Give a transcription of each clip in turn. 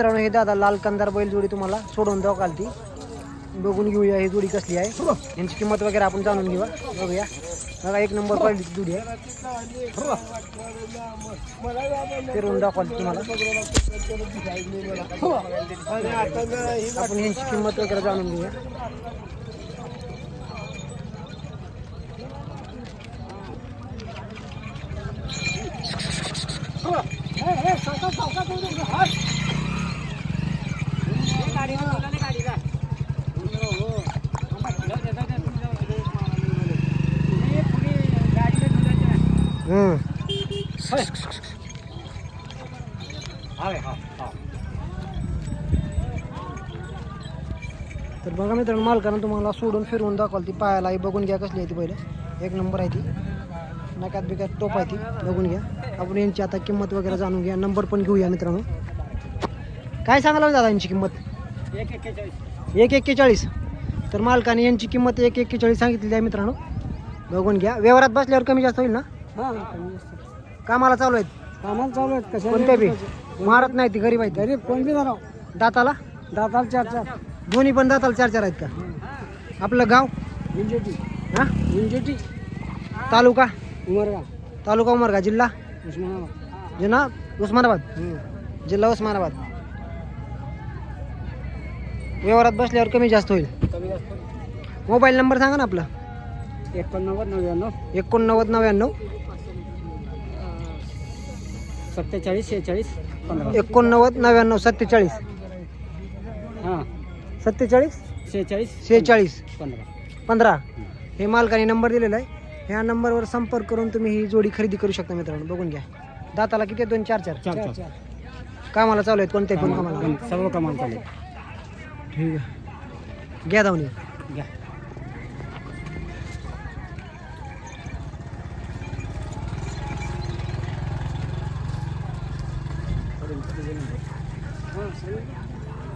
मित्रांनो हे दादा लाल कंदार बैल जोडी तुम्हाला सोडून द्यावं काल ती बघून घेऊया ही जोडी कसली आहे. यांची किंमत वगैरे आपण जाणून घेऊया बघूया. बघा एक नंबर क्वालिटीची जोडी आहे. फिरवून दाखवाल तुम्हाला. आपण यांची किंमत वगैरे जाणून घेऊया. हम्म. तर बघा मित्रांनो मालकानं तुम्हाला सोडून फिरवून दाखवाल ती पायाला. बघून घ्या कसली आहे ती पहिले एक नंबर आहे ती. नकात बिकात टोप आहे ती. बघून घ्या. आपण यांची आता किंमत वगैरे जाणून घ्या. नंबर पण घेऊया मित्रांनो. काय सांगायला दादा यांची किंमत? एक एक्केचाळीस. तर मालकाने यांची किंमत एक एक्केचाळीस सांगितलेली आहे मित्रांनो. बघून घ्या. व्यवहारात बसल्यावर कमी जास्त होईल ना? कामाला चालू आहेत. कामाला चालू आहेत. कशा कोणत्या बी? मारत नाही ती गरीब आहेत. गरीब कोण बी राहणार दाताला? दाताला चार चार. दोन्ही पण दाताला चार चार आहेत का? आपलं गाव? विंजेटी हा? विंजेटी तालुका? उमरगा. तालुका उमरगा. जिल्हा? उस्मानाबाद. जिल्हा? उस्मानाबाद. जिल्हा उस्मानाबाद. व्यवहारात बसल्यावर कमी जास्त होईल. कमी जास्त मोबाईल नंबर सांगा ना आपला. एकोणनव्वद नव्याण्णव. एकोणनव्वद नव्याण्णव. सत्तेचाळीस शेहेचाळीस पंधरा. एकोणनव्वद नव्याण्णव सत्तेचाळीस. हां. सत्तेचाळीस? शेहेचाळीस शेहेचाळीस. पंधरा. पंधरा. हे मालकाने नंबर दिलेला आहे. ह्या नंबरवर संपर्क करून तुम्ही ही जोडी खरेदी करू शकता मित्रांनो. बघून घ्या. दाताला किती आहेत? दोन? चार चार. चार चार. कामाला चालू आहेत कोणत्याही पण कामाला सर्व कामाला चालू ठीक आहे. घ्या धावणी. घ्या.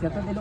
त्याचा दिलो.